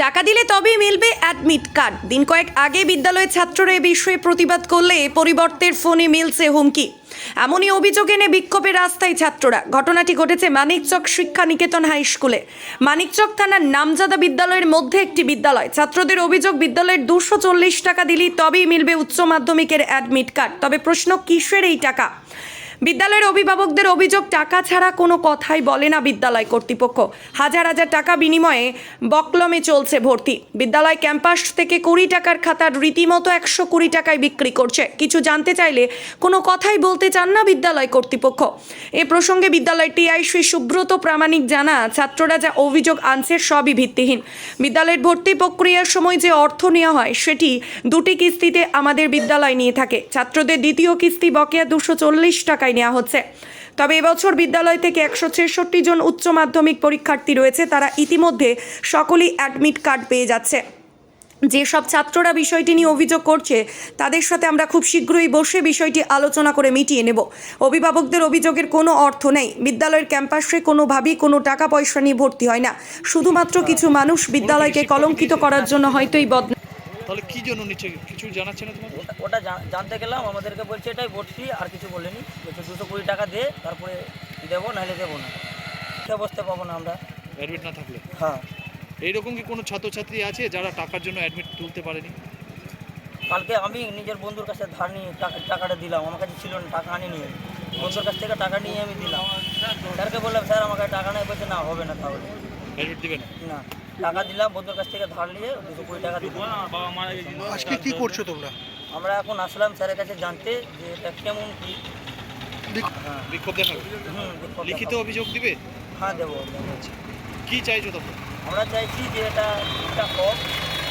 টাকা দিলে তবেই মিলবে অ্যাডমিট কার্ড দিন কয়েক আগে বিদ্যালয়ের ছাত্ররা এ বিষয়ে প্রতিবাদ করলে পরিবর্তের ফোনে মিলছে হুমকি। এমনই অভিযোগ এনে বিক্ষোভে রাস্তায় ছাত্ররা। ঘটনাটি ঘটেছে মানিকচক শিক্ষা নিকেতন হাই স্কুলে। মানিকচক থানার নামজাদা বিদ্যালয়ের মধ্যে একটি বিদ্যালয়। ছাত্রদের অভিযোগ, বিদ্যালয়ের দুশো চল্লিশ টাকা দিলেই তবেই মিলবে উচ্চ মাধ্যমিকের অ্যাডমিট কার্ড তবে প্রশ্ন, কিসের এই টাকা? বিদ্যালয়ের অভিভাবকদের অভিযোগ, টাকা ছাড়া কোনো কথাই বলে না বিদ্যালয় কর্তৃপক্ষ। হাজার হাজার টাকা বিনিময়ে বকলমে চলছে ভর্তি। বিদ্যালয় ক্যাম্পাস থেকে কুড়ি টাকার খাতার রীতিমতো একশো কুড়ি টাকায় বিক্রি করছে। কিছু জানতে চাইলে কোনো কথাই বলতে চান না বিদ্যালয় কর্তৃপক্ষ। এ প্রসঙ্গে বিদ্যালয় টিআই শ্রী সুব্রত প্রামাণিক জানা ছাত্ররা যা অভিযোগ আনছে সবই ভিত্তিহীন। বিদ্যালয়ের ভর্তি প্রক্রিয়ার সময় যে অর্থ নেওয়া হয়, সেটি দুটি কিস্তিতে আমাদের বিদ্যালয় নিয়ে থাকে। ছাত্রদের দ্বিতীয় কিস্তি বকেয়া দুশো চল্লিশ টাকায় নেওয়া হচ্ছে। তবে এবছর বিদ্যালয় থেকে একশো ছেষট্টি জন উচ্চ মাধ্যমিক পরীক্ষার্থী রয়েছে, তারা ইতিমধ্যে সকলেই অ্যাডমিট কার্ড পেয়ে যাচ্ছে। যেসব ছাত্ররা বিষয়টি নিয়ে অভিযোগ করছে, তাদের সাথে আমরা খুব শীঘ্রই বসে বিষয়টি আলোচনা করে মিটিয়ে নেব। অভিভাবকদের অভিযোগের কোনো অর্থ নেই। বিদ্যালয়ের ক্যাম্পাসে কোনোভাবেই কোনো টাকা পয়সা নিয়ে ভর্তি হয় না। শুধুমাত্র কিছু মানুষ বিদ্যালয়কে কলঙ্কিত করার জন্য হয়তো এই বদনাম তাহলে কি জন্য নিচ্ছে? কিছু জানাচ্ছে না তোমার ওটা জানতে গেলাম আমাদেরকে বলছে এটাই ভর্তি আর কিছু বলেনি। বলছে দুশো কুড়ি টাকা দে তারপরে দেবো নাহলে দেবো না। সে বসতে পাবো না আমরা। অ্যাডমিট না থাকলে? হ্যাঁ। এইরকম কি কোনো ছাত্রছাত্রী আছে যারা টাকার জন্য অ্যাডমিট তুলতে পারেনি? কালকে আমি নিজের বন্ধুর কাছে ধার নিয়ে টাকা- টাকাটা দিলাম। আমার কাছে ছিল না টাকা আনি নিয়ে বন্ধুর কাছ থেকে টাকা নিয়ে আমি দিলাম। স্যারকে বললাম স্যার আমার কাছে টাকা নেই। বলছে না হবে না তাহলে। অ্যাডমিট দিবে না? না। টাকা দিলাম বন্ধুর কাছ থেকে ধার নিয়ে দুশো কুড়ি টাকা দিলাম। আজকে কি করছ তোমরা? আমরা এখন আসলাম স্যারের কাছে জানতে যে এটা কেমন কি। হ্যাঁ। বিক্ষোভ দেখাবে হুম, বিক্ষোভ লিখিত দেখাবো। অভিযোগ দিবে? হ্যাঁ দেবো দেবো। কি চাইছো তখন আমরা চাইছি যে এটা ঠিকঠাক হোক।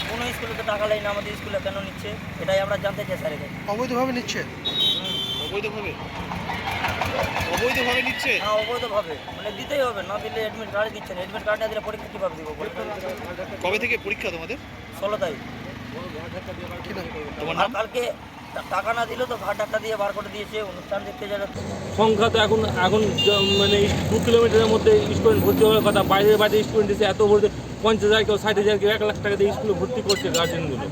কোনো স্কুলে তো টাকা নেই না আমাদের স্কুলে কেন নিচ্ছে? এটাই আমরা জানতে চাই স্যারের কাছে। অবৈধভাবে নিচ্ছে? হুম। অবৈধভাবে? অবৈধভাবে নিচ্ছে? হ্যাঁ অবৈধভাবে। মানে দিতেই হবে না দিলে অ্যাডমিট কার্ড দিচ্ছে না। অ্যাডমিট কার্ড না দিলে পরীক্ষা কীভাবে দিব কবে থেকে পরীক্ষা তোমাদের? ষোলো তারিখ। তোমার নাম? কালকে টাকা না দিলেও তো ঘাট টাকা দিয়ে বার করে দিয়েছে অনুষ্ঠান দেখতে যাবে। সংখ্যা তো এখন এখন মানে দু কিলোমিটারের মধ্যে স্টুডেন্ট ভর্তি হওয়ার কথা বাইরে বাইরে স্টুডেন্ট এসে এত ভর্তি পঞ্চাশ হাজার কেউ ষাট হাজার কেউ এক লাখ টাকা দিয়ে স্কুলে ভর্তি করছে গার্জেনগুলো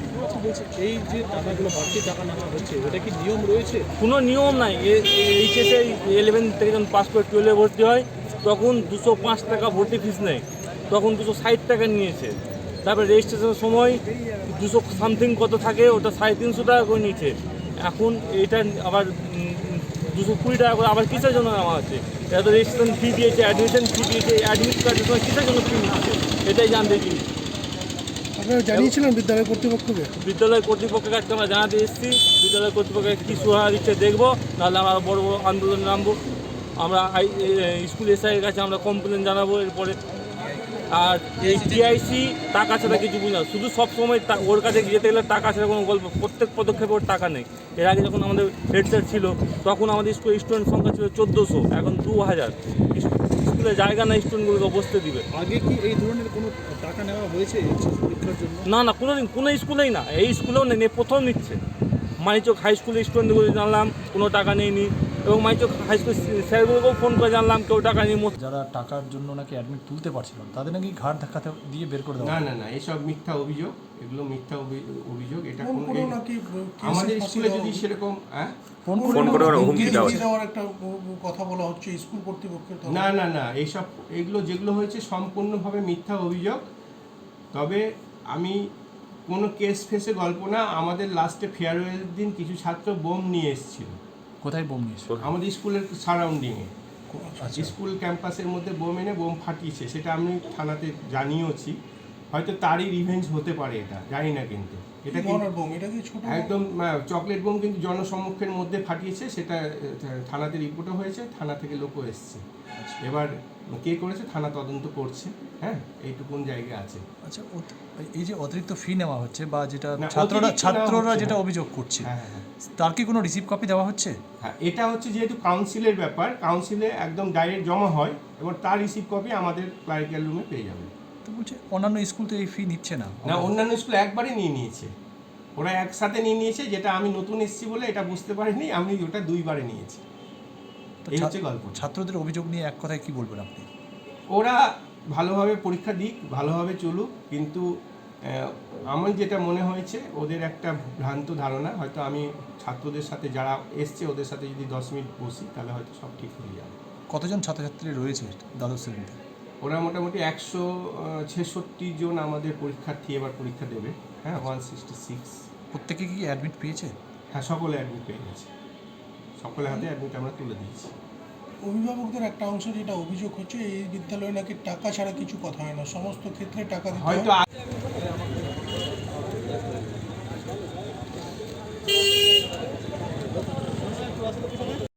আচ্ছা এই যে টাকাগুলো বাড়তি টাকা নেওয়া হচ্ছে এটা কি নিয়ম রয়েছে? কোনো নিয়ম নাই। এইচএসে ইলেভেন থেকে যখন পাস করে টুয়েলভে ভর্তি হয় তখন দুশো পাঁচ টাকা ভর্তি ফিস নেয়। তখন দুশো ষাট টাকা নিয়েছে। তারপরে রেজিস্ট্রেশনের সময় দুশো সামথিং কত থাকে ওটা সাড়ে তিনশো টাকা করে নিচ্ছে। এখন এটা আবার দুশো কুড়ি টাকা করে আবার কিসের জন্য নেওয়া হচ্ছে? এটা তো রেজিস্ট্রেশন ফি দিয়েছে অ্যাডমিশন ফি দিয়েছে অ্যাডমিট কার্ডের সময় কিসের জন্য ফি নিচ্ছে এটাই জানতে চাই। আপনারা জানিয়েছিলেন বিদ্যালয় কর্তৃপক্ষকে? বিদ্যালয় কর্তৃপক্ষের কাছে আমরা জানাতে এসেছি বিদ্যালয় কর্তৃপক্ষের কী সুরাহা দিচ্ছে দেখব নাহলে আমরা বড় বড় আন্দোলনে নামবো। আমরা স্কুল এসআইয়ের কাছে আমরা কমপ্লেন জানাব এরপরে আর এই টিআইসি টাকা ছাড়া কিছু বুঝি না। শুধু সবসময় ওর কাছে যেতে গেলে টাকা ছাড়া কোনো গল্প প্রত্যেক পদক্ষেপে ওর টাকা নেই। এর আগে যখন আমাদের হেড স্যার ছিল তখন আমাদের স্কুল স্টুডেন্ট সংখ্যা ছিল চোদ্দোশো এখন দু হাজার স্কুলে জায়গা না স্টুডেন্টগুলোকে বসতে দিবে। আগে কি এই ধরনের কোনো টাকা নেওয়া হয়েছে পরীক্ষার জন্য? না না কোনো দিন কোনো স্কুলেই না। এই স্কুলেও নেই প্রথম নিচ্ছে। মানিচক হাই স্কুলের স্টুডেন্টগুলো জানলাম কোনো টাকা নেয়নি এবং মানিচক হাই স্কুল স্যারগুলোকেও ফোন করে জানলাম কেউ টাকা নেই যারা টাকার জন্য নাকি অ্যাডমিট তুলতে পারছিল না, তাদের নাকি ঘাট ধাক্কাতে দিয়ে বের করে দেওয়া না না না এসব মিথ্যা অভিযোগ এগুলো মিথ্যা অভি- অভিযোগ এটা কোনো নাকি আমাদের স্কুলে যদি সেরকম হ্যাঁ? ফোন কোন করে কোনো হুমকি দেওয়া দেওয়ার একটা কথা বলা হচ্ছে স্কুল কর্তৃপক্ষের না না না এইসব এগুলো যেগুলো হয়েছে সম্পূর্ণভাবে মিথ্যা অভিযোগ। তবে আমি কোনো কেস ফেসে গল্প না আমাদের লাস্টে ফেয়ারওয়েল দিন কিছু ছাত্র বোম নিয়ে এসেছিল। কোথায় বোম নিয়েছে আমাদের স্কুলের সারাউন্ডিংয়ে। আচ্ছা। স্কুল ক্যাম্পাসের মধ্যে বোম এনে বোম ফাটিয়েছে সেটা আমি থানাতে জানিয়েওছি। হয়তো তারই রিভেঞ্জ হতে পারে এটা জানি না কিন্তু। এটা বোম এটা কি ছোট একদম চকলেট বোম কিন্তু জনসম্মুখের মধ্যে ফাটিয়েছে সেটা থানাতে রিপোর্টও হয়েছে থানা থেকে লোকও এসছে। এবার কে করেছে? থানা তদন্ত করছে হ্যাঁ? এইটুকুন জায়গা আছে। আচ্ছা এই যে অতিরিক্ত ফি নেওয়া হচ্ছে বা যেটা ছাত্ররা ছাত্ররা যেটা অভিযোগ করছে হ্যাঁ হ্যাঁ, হ্যাঁ। তার কি কোনো রিসিভ কপি দেওয়া হচ্ছে? হ্যাঁ এটা হচ্ছে যেহেতু কাউন্সিলের ব্যাপার কাউন্সিলে একদম ডাইরেক্ট জমা হয় এবং তার রিসিভ কপি আমাদের ক্লারিক্যাল রুমে পেয়ে যাবে। তো বলছে অন্যান্য স্কুল তো এই ফি নিচ্ছে না। না অন্যান্য স্কুল একবারে নিয়ে নিয়েছে। ওরা একসাথে নিয়ে নিয়েছে যেটা আমি নতুন এসেছি বলে এটা বুঝতে পারিনি আমি ওটা দুইবারে নিয়েছি। এই হচ্ছে গল্প। ছাত্রদের অভিযোগ নিয়ে এক কথায় কি বলবেন আপনি? ওরা ভালোভাবে পরীক্ষা দিক ভালোভাবে চলুক কিন্তু আমার যেটা মনে হয়েছে ওদের একটা ভ্রান্ত ধারণা হয়তো আমি ছাত্রদের সাথে যারা এসছে ওদের সাথে যদি দশ মিনিট বসি তাহলে হয়তো সব ঠিক হয়ে যাবে। কতজন ছাত্রছাত্রী রয়েছে দ্বাদশ শ্রেণীতে? ওরা মোটামুটি একশো ছেষট্টি জন আমাদের পরীক্ষার্থী এবার পরীক্ষা দেবে হ্যাঁ ওয়ান সিক্সটি সিক্স প্রত্যেকে কি অ্যাডমিট পেয়েছে? হ্যাঁ সকলে অ্যাডমিট পেয়ে গেছে। সকলে হাতে অ্যাডমিট আমরা তুলে দিয়েছি। অভিভাবকদের একটা অংশ যেটা অভিযোগ হচ্ছে এই বিদ্যালয়ে নাকি টাকা ছাড়া কিছু কথা হয় না সমস্ত ক্ষেত্রে টাকা হয়। হয়তো